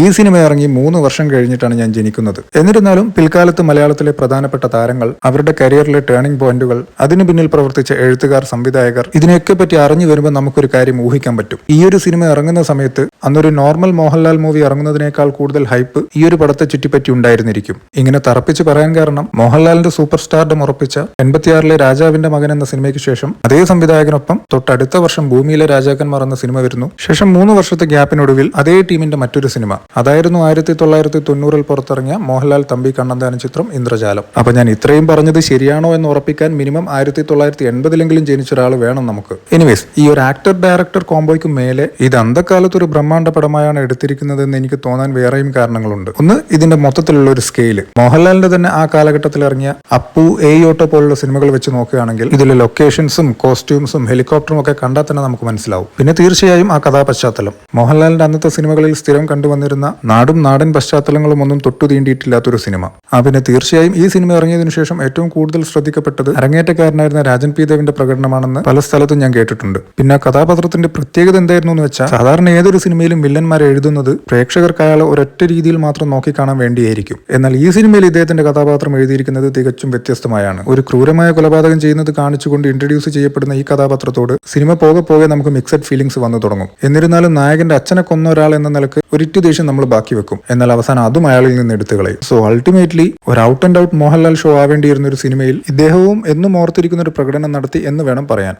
ഈ സിനിമ ഇറങ്ങി മൂന്ന് വർഷം കഴിഞ്ഞിട്ടാണ് ഞാൻ ജനിക്കുന്നത്. എന്നിരുന്നാലും പിൽക്കാലത്ത് മലയാളത്തിലെ പ്രധാനപ്പെട്ട താരങ്ങൾ അവരുടെ കരിയറിലെ ടേണിംഗ് പോയിന്റുകൾ അതിനു പിന്നിൽ പ്രവർത്തിച്ച എഴുത്തുകാർ സംവിധായകർ ഇതിനെയൊക്കെ പറ്റി അറിഞ്ഞു വരുമ്പോൾ നമുക്കൊരു കാര്യം ഊഹിക്കാൻ പറ്റും. ഈ ഒരു സിനിമ ഇറങ്ങുന്ന സമയത്ത് അന്നൊരു നോർമൽ മോഹൻലാൽ മൂവി ഇറങ്ങുന്നതിനേക്കാൾ കൂടുതൽ ഹൈപ്പ് ഈ ഒരു പടത്തെ ചുറ്റിപ്പറ്റി ഉണ്ടായിരുന്നിരിക്കും. ഇങ്ങനെ തറപ്പിച്ച് പറയാൻ കാരണം മോഹൻലാലിന്റെ സൂപ്പർ സ്റ്റാർഡം ഉറപ്പിച്ച എൺപത്തിയാറിലെ രാജാവിന്റെ മകൻ എന്ന സിനിമയ്ക്ക് ശേഷം അതേ സംവിധായകനൊപ്പം തൊട്ടടുത്ത വർഷം ഭൂമിയിലെ രാജാക്കന്മാർ എന്ന സിനിമ വരുന്നു. ശേഷം മൂന്ന് വർഷത്തെ ഗ്യാപ്പിനൊടുവിൽ അതേ ടീമിന്റെ മറ്റൊരു സിനിമ അതായിരുന്നു ആയിരത്തി തൊള്ളായിരത്തി തൊണ്ണൂറിൽ പുറത്തിറങ്ങിയ മോഹൻലാൽ തമ്പി കണ്ണന്താനം ചിത്രം ഇന്ദ്രജാലം. അപ്പൊ ഞാൻ ഇത്രയും പറഞ്ഞത് ശരിയാണോ എന്ന് ഉറപ്പിക്കാൻ മിനിമം ആയിരത്തി തൊള്ളായിരത്തി എൺപതിലെങ്കിലും ജനിച്ച ഒരാൾ വേണം നമുക്ക്. എനിവേസ് ഈ ഒരു ആക്ടർ ഡയറക്ടർ കോംബോയ്ക്ക് മേലെ ഇത് അന്ധക്കാലത്ത് ഒരു ബ്രഹ്മാണ്ഡ പടമായാണ് എടുത്തിരിക്കുന്നതെന്ന് എനിക്ക് തോന്നാൻ വേറെയും കാരണങ്ങളുണ്ട്. ഒന്ന് ഇതിന്റെ മൊത്തത്തിലുള്ള ഒരു സ്കെയിൽ മോഹൻലാലിന്റെ തന്നെ ആ കാലഘട്ടത്തിൽ ഇറങ്ങിയ അപ്പു എ ഓട്ടോ പോലുള്ള സിനിമകൾ വെച്ച് നോക്കുകയാണെങ്കിൽ ഇതിലെ ലൊക്കേഷൻസും കോസ്റ്റ്യൂംസും ഹെലികോപ്റ്ററും ഒക്കെ കണ്ടാൽ തന്നെ നമുക്ക് മനസ്സിലാവും. പിന്നെ തീർച്ചയായും ആ കഥാപശ്ചാത്തലം. മോഹൻലാലിന്റെ അന്നത്തെ സിനിമകളിൽ സ്ഥിരം കണ്ടുവന്നിരുന്ന നാടും നാടൻ പശ്ചാത്തലങ്ങളും ഒന്നും തൊട്ടു തീണ്ടിയിട്ടില്ലാത്തൊരു സിനിമ. ആ പിന്നെ തീർച്ചയായും ഈ സിനിമ ഇറങ്ങിയതിനു ശേഷം ഏറ്റവും കൂടുതൽ ശ്രദ്ധിക്കപ്പെട്ടത് അരങ്ങേറ്റക്കാരനായിരുന്ന രാജൻ പി ദേവിന്റെ പ്രകടനമാണെന്ന് പല സ്ഥലത്തും ഞാൻ കേട്ടിട്ടുണ്ട്. പിന്നെ കഥാപാത്രത്തിന്റെ പ്രത്യേകത എന്തായിരുന്നു എന്ന് വെച്ചാൽ സാധാരണ ഏതൊരു സിനിമയിലും വില്ലന്മാരെ എഴുതുന്നത് പ്രേക്ഷകർക്ക് അയാളെ ഒരൊറ്റ രീതിയിൽ മാത്രം നോക്കിക്കാണാൻ വേണ്ടിയായിരിക്കും. എന്നാൽ ഈ സിനിമയിൽ ഇദ്ദേഹത്തിന്റെ കഥാപാത്രം എഴുതിയിരിക്കുന്നത് തികച്ചും വ്യത്യസ്തമായാണ്. ഒരു ക്രൂരമായ കൊലപാതകം ചെയ്യുന്നത് കാണിച്ചുകൊണ്ട് ഇൻട്രൊഡ്യൂസ് ചെയ്യപ്പെടുന്ന ഈ കഥാപാത്രത്തോട് സിനിമ പോകെ പോകെ നമുക്ക് മിക്സഡ് ഫീലിംഗ്സ് വന്നു തുടങ്ങും. എന്നിരുന്നാലും നായകന്റെ അച്ഛനെ കൊന്ന ഒരാൾ എന്ന നിലയ്ക്ക് ഒരിറ്റു ദേഷ്യം നമ്മൾ ബാക്കി വെക്കും. എന്നാൽ അവസാനം അതും അയാളിൽ നിന്ന് എടുത്തു കളയും. സോ അൾട്ടിമേറ്റ്ലി ഒരു out and out Mohanlal show ആവേണ്ടിയിരുന്ന ഒരു സിനിമയിൽ ഇദ്ദേഹവും എന്നും ഓർത്തിരിക്കുന്ന ഒരു പ്രകടനം നടത്തി എന്ന് വേണം പറയാൻ.